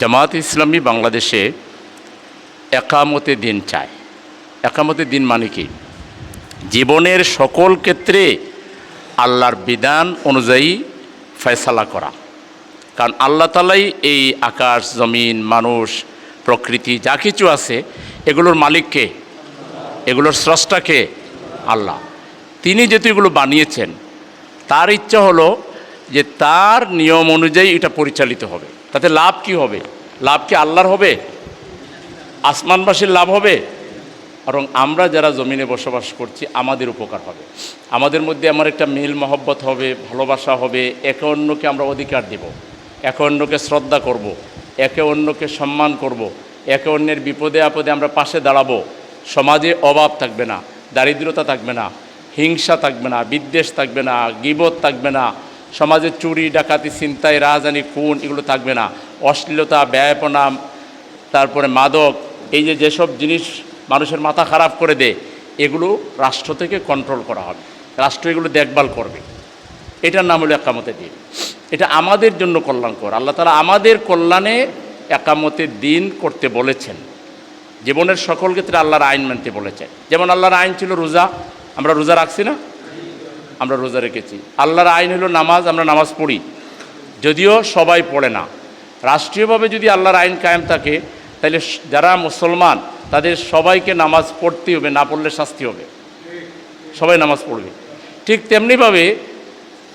জামাত ইসলামী বাংলাদেশে একামতে দিন চায়। একামতে দিন মানে কি? জীবনের সকল ক্ষেত্রে আল্লাহর বিধান অনুযায়ী ফয়সালা করা। কারণ আল্লাহ তালাই এই আকাশ, জমিন, মানুষ, প্রকৃতি যা কিছু আছে, এগুলোর মালিককে এগুলোর স্রষ্টাকে আল্লাহ। তিনি যেহেতু এগুলো বানিয়েছেন, তার ইচ্ছা হলো যে তার নিয়ম অনুযায়ী এটা পরিচালিত হবে তাতে লাভ কি হবে লাভ কি আল্লাহর হবে আসমানবাসীর লাভ হবে বরং আমরা যারা জমিনে বসবাস করছি, আমাদের উপকার হবে আমাদের মধ্যে আমার একটা মিল মহব্বত হবে, ভালোবাসা হবে, একে অন্যকে আমরা অধিকার দেব, একে অন্যকে শ্রদ্ধা করব। একে অন্যকে সম্মান করব। একে অন্যের বিপদে আপদে আমরা পাশে দাঁড়াবো সমাজে অভাব থাকবে না, দারিদ্রতা থাকবে না, হিংসা থাকবে না, বিদ্বেষ থাকবে না, গিবত থাকবে না সমাজে চুরি, ডাকাতি, ছিনতাই রাজধানী খুন এগুলো থাকবে না। অশ্লীলতা ব্যয়পনা তারপরে মাদক, এই যে যেসব জিনিস মানুষের মাথা খারাপ করে দেয়, এগুলো রাষ্ট্র থেকে কন্ট্রোল করা হবে। রাষ্ট্র এগুলো দেখভাল করবে। এটার নাম হলো একামতের দিন। এটা আমাদের জন্য কল্যাণকর। আল্লাহ তালা আমাদের কল্যাণে একামতের দিন করতে বলেছেন। জীবনের সকল ক্ষেত্রে আল্লাহর আইন মানতে বলেছেন। যেমন আল্লাহর আইন ছিল রোজা। আমরা রোজা রাখছি না? আমরা রোজা রেখেছি। আল্লাহর আইন হলো নামাজ, আমরা নামাজ পড়ি। যদিও সবাই পড়ে না। রাষ্ট্রীয়ভাবে যদি আল্লাহর আইন কায়েম থাকে, তাহলে যারা মুসলমান, তাদের সবাইকে নামাজ পড়তে হবে, না পড়লে শাস্তি হবে। সবাই নামাজ পড়বে। ঠিক তেমনিভাবে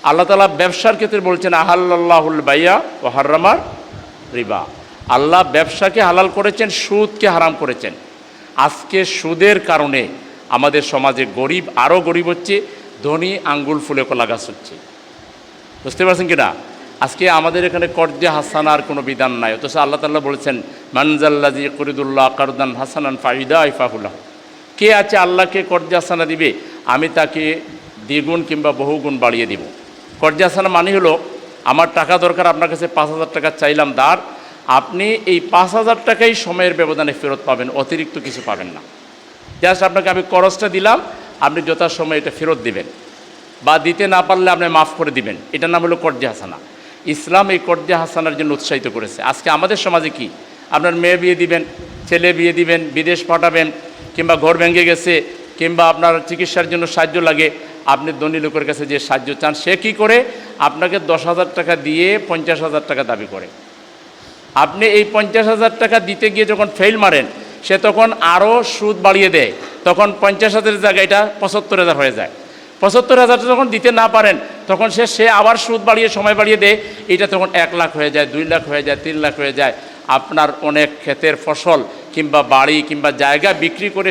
আল্লাহ তালা ব্যবসার ক্ষেত্রে বলছেন আহাল্লাহুল বাইয়া ও হার্রামার রিবা। আল্লাহ ব্যবসাকে হালাল করেছেন, সুদকে হারাম করেছেন। আজকে সুদের কারণে আমাদের সমাজে গরিব, আরও গরিব হচ্ছে। ধনী আঙ্গুল ফুলে কলা গাছ হচ্ছে। বুঝতে পারছেন কি না আজকে আমাদের এখানে কর্জে হাসানার কোনো বিধান নাই। অথচ আল্লাহ তাল্লাহ বলেছেন মানজাল্লাজি করিদুল্লাহ কারদান হাসানান ফাইদা ইফাহুল্লাহ কে আছে আল্লাহকে কর্জে হাসানা দিবে? আমি তাকে দ্বিগুণ কিংবা বহুগুণ বাড়িয়ে দিব। কর্জে হাসানা মানে হলো, আমার টাকা দরকার, আপনার কাছে পাঁচ হাজার টাকা চাইলাম, দাঁড়। আপনি এই পাঁচ হাজার টাকাই সময়ের ব্যবধানে ফেরত পাবেন, অতিরিক্ত কিছু পাবেন না। জাস্ট আপনাকে আমি করজটা দিলাম আপনি যথাসময়ে এটা ফেরত দিবেন। বা দিতে না পারলে আপনি মাফ করে দিবেন। এটার নাম হলো কর্জে হাসানা। ইসলাম এই কর্জে হাসানার জন্য উৎসাহিত করেছে। আজকে আমাদের সমাজে কি? আপনার মেয়ে বিয়ে দিবেন, ছেলে বিয়ে দিবেন, বিদেশ পাঠাবেন, কিংবা ঘর ভেঙে গেছে, কিংবা আপনার চিকিৎসার জন্য সাহায্য লাগে, আপনি ধনী লোকের কাছে যে সাহায্য চান, সে কী করে? আপনাকে দশ হাজার টাকা দিয়ে পঞ্চাশ হাজার টাকা দাবি করে। আপনি এই পঞ্চাশ হাজার টাকা দিতে গিয়ে যখন ফেল মারেন, সে তখন আরও সুদ বাড়িয়ে দেয়। তখন পঞ্চাশ হাজারের জায়গায় এটা পঁচাত্তর হাজার হয়ে যায়। পঁচাত্তর হাজারটা যখন দিতে না পারেন, তখন সে সে আবার সুদ বাড়িয়ে, সময় বাড়িয়ে দেয়। এটা তখন এক লাখ হয়ে যায়, দুই লাখ হয়ে যায়, তিন লাখ হয়ে যায়। আপনার অনেক ক্ষেতের ফসল কিংবা বাড়ি কিংবা জায়গা বিক্রি করে